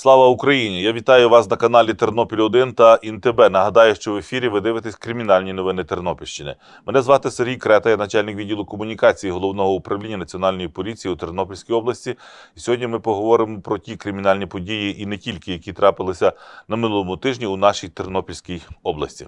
Слава Україні! Я вітаю вас на каналі Тернопіль 1 та ІНТБ. Нагадаю, що в ефірі ви дивитесь кримінальні новини Тернопільщини. Мене звати Сергій Крета, я начальник відділу комунікації головного управління Національної поліції у Тернопільській області. І сьогодні ми поговоримо про ті кримінальні події і не тільки, які трапилися на минулому тижні у нашій Тернопільській області.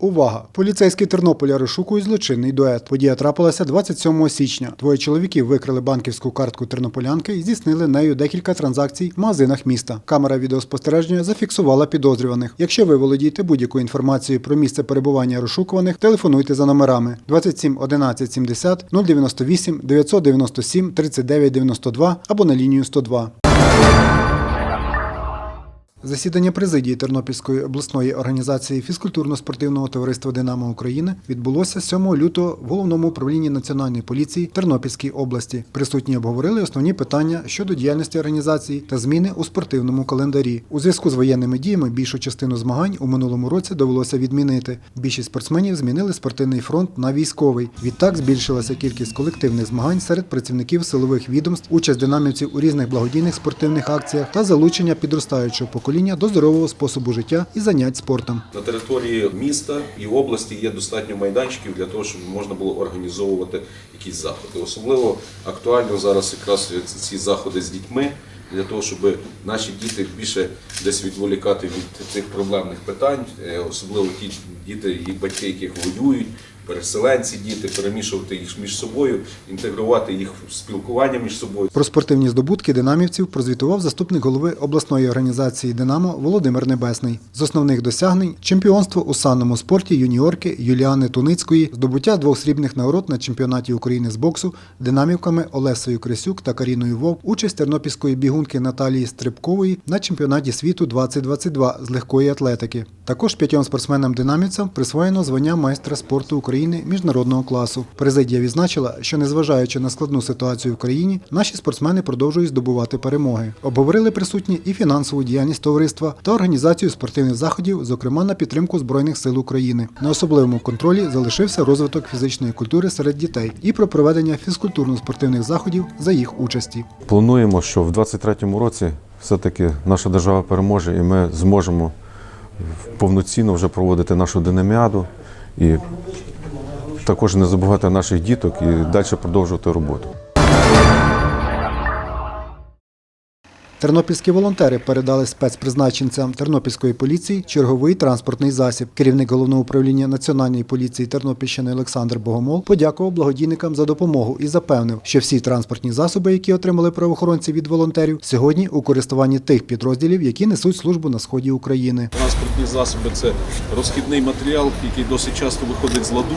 Увага! Поліцейські Тернополя розшукують злочинний дует. Подія трапилася 27 січня. Двоє чоловіків викрили банківську картку тернополянки і здійснили нею декілька транзакцій в магазинах міста. Камера відеоспостереження зафіксувала підозрюваних. Якщо ви володієте будь-якою інформацією про місце перебування розшукуваних, телефонуйте за номерами 27 11 70 098 997 39 92 або на лінію 102. Засідання президії Тернопільської обласної організації фізкультурно-спортивного товариства Динамо України відбулося 7 лютого в головному управлінні національної поліції Тернопільській області. Присутні обговорили основні питання щодо діяльності організації та зміни у спортивному календарі. У зв'язку з воєнними діями більшу частину змагань у минулому році довелося відмінити. Більшість спортсменів змінили спортивний фронт на військовий. Відтак збільшилася кількість колективних змагань серед працівників силових відомств, участь динамівців у різних благодійних спортивних акціях та залучення підростаючого покоління до здорового способу життя і занять спортом. На території міста і області є достатньо майданчиків для того, щоб можна було організовувати якісь заходи. Особливо актуально зараз якраз ці заходи з дітьми. Для того, щоб наші діти більше десь відволікати від цих проблемних питань, е, особливо ті діти, їх батьки, яких воюють, переселенці, діти, перемішувати їх між собою, інтегрувати їх в спілкування між собою. Про спортивні здобутки динамівців прозвітував заступник голови обласної організації Динамо Володимир Небесний. З основних досягнень чемпіонство у санному спорті юніорки Юліани Туницької, здобуття двох срібних нагород на чемпіонаті України з боксу, динамівками Олесею Крисюк та Каріною Вовк, участь тернопільської бігунки Наталії Стрибкової на чемпіонаті світу 2022 з легкої атлетики. Також п'ятьом спортсменам-динамівцям присвоєно звання майстра спорту України міжнародного класу. Президія відзначила, що незважаючи на складну ситуацію в країні, наші спортсмени продовжують здобувати перемоги. Обговорили присутні і фінансову діяльність товариства та організацію спортивних заходів, зокрема на підтримку Збройних сил України. На особливому контролі залишився розвиток фізичної культури серед дітей і про проведення фізкультурно-спортивних заходів за їх участі. Плануємо, що в 2023 році все-таки наша держава переможе і ми зможемо повноцінно вже проводити нашу динаміаду і також не забувати наших діток і далі продовжувати роботу. Тернопільські волонтери передали спецпризначенцям Тернопільської поліції черговий транспортний засіб. Керівник головного управління Національної поліції Тернопільщини Олександр Богомол подякував благодійникам за допомогу і запевнив, що всі транспортні засоби, які отримали правоохоронці від волонтерів, сьогодні у користуванні тих підрозділів, які несуть службу на сході України. Транспортні засоби це розхідний матеріал, який досить часто виходить з ладу,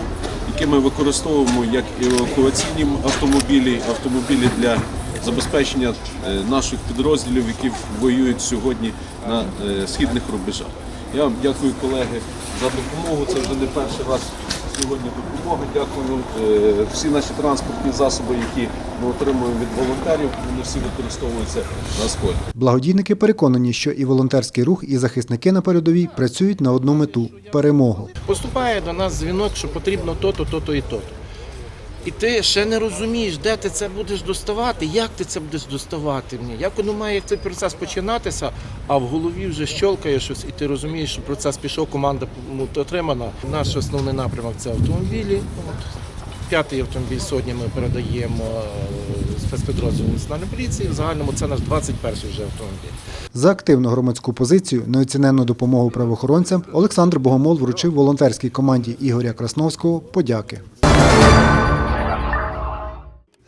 який ми використовуємо як евакуаційні автомобілі, автомобілі для забезпечення е, наших підрозділів, які воюють сьогодні на е, східних рубежах. Я вам дякую, колеги, за допомогу. Це вже не перший раз сьогодні допомога. Дякую. Е, Всі наші транспортні засоби, які ми отримуємо від волонтерів, вони всі використовуються на сході. Благодійники переконані, що і волонтерський рух, і захисники на передовій працюють на одну мету перемогу. Поступає до нас дзвінок, що потрібно то-то, то-то і то-то. І ти ще не розумієш, де ти це будеш доставати, як ти це будеш доставати мені, як воно має цей процес починатися, а в голові вже щолкає щось, і ти розумієш, що процес пішов, команда ну, отримана. Наш основний напрямок це автомобілі. П'ятий автомобіль сьогодні ми передаємо е, спецпідрозділу Національної поліції. В загальному це наш 21 вже автомобіль. За активну громадську позицію, неоціненну допомогу правоохоронцям Олександр Богомол вручив волонтерській команді Ігоря Красновського подяки.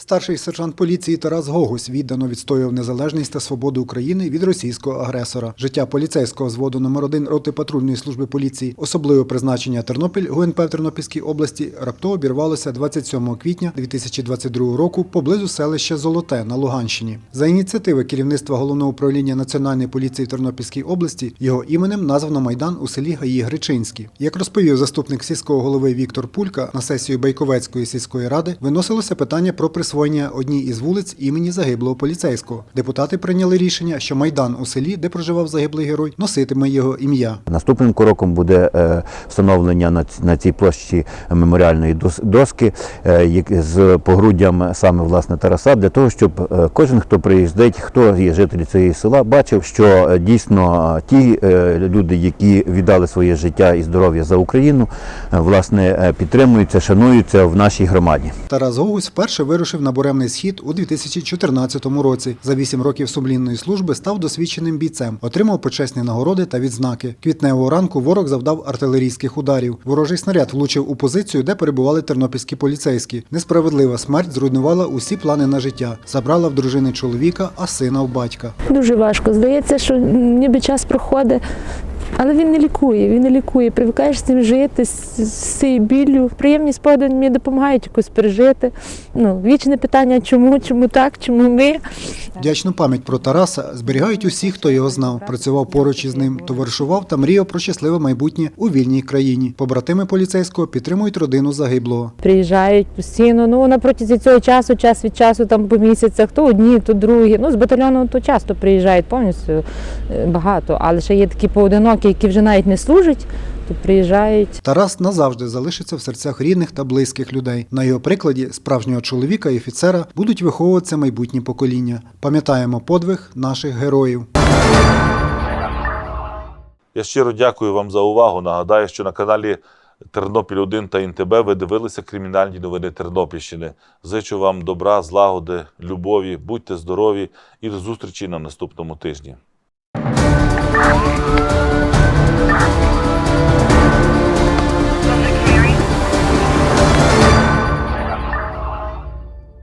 Старший сержант поліції Тарас Гогусь віддано відстоював незалежність та свободу України від російського агресора. Життя поліцейського зводу номер 1 роти патрульної служби поліції, особливе призначення Тернопіль ГУНП в Тернопільській області раптово обірвалося 27 квітня 2022 року поблизу селища Золоте на Луганщині. За ініціативи керівництва головного управління національної поліції в Тернопільській області його іменем названо майдан у селі Гаї Гречинські. Як розповів заступник сільського голови Віктор Пулька на сесію Байковецької сільської ради, виносилося питання про присвоєння присвоєння одній із вулиць імені загиблого поліцейського. Депутати прийняли рішення, що майдан у селі, де проживав загиблий герой, носитиме його ім'я. Наступним кроком буде е, встановлення на цій площі меморіальної доски е, з погруддям саме власне Тараса, для того, щоб е, кожен, хто приїздить, хто є жителі цього села, бачив, що дійсно ті люди, які віддали своє життя і здоров'я за Україну, власне підтримуються, шануються в нашій громаді. Тарас Гогусь вперше вирушив на буремний схід у 2014 році. За вісім років сумлінної служби став досвідченим бійцем, отримав почесні нагороди та відзнаки. Квітневого ранку ворог завдав артилерійських ударів. Ворожий снаряд влучив у позицію, де перебували тернопільські поліцейські. Несправедлива смерть зруйнувала усі плани на життя. Забрала в дружини чоловіка, а сина в батька. Дуже важко. Здається, що ніби час проходить, але він не лікує. Він не лікує. Привикаєш з цим жити, з, цією біллю. Приємні спогади мені допомагають якось пережити. Ну, вічне питання, чому, чому так, чому ми. Вдячну пам'ять про Тараса зберігають усі, хто його знав, працював поруч із ним, товаришував та мріяв про щасливе майбутнє у вільній країні. Побратими поліцейського підтримують родину загиблого. Приїжджають постійно. Ну на протязі цього часу, час від часу, там по місяцях, то одні, то другі. Ну з батальйону то часто приїжджають повністю е, багато, але ще є такі поодинокі, які вже навіть не служать, приїжджають. Тарас назавжди залишиться в серцях рідних та близьких людей. На його прикладі справжнього чоловіка і офіцера будуть виховуватися майбутні покоління. Пам'ятаємо подвиг наших героїв. Я щиро дякую вам за увагу. Нагадаю, що на каналі Тернопіль 1 та ІНТБ ви дивилися кримінальні новини Тернопільщини. Зичу вам добра, злагоди, любові, будьте здорові і до зустрічі на наступному тижні.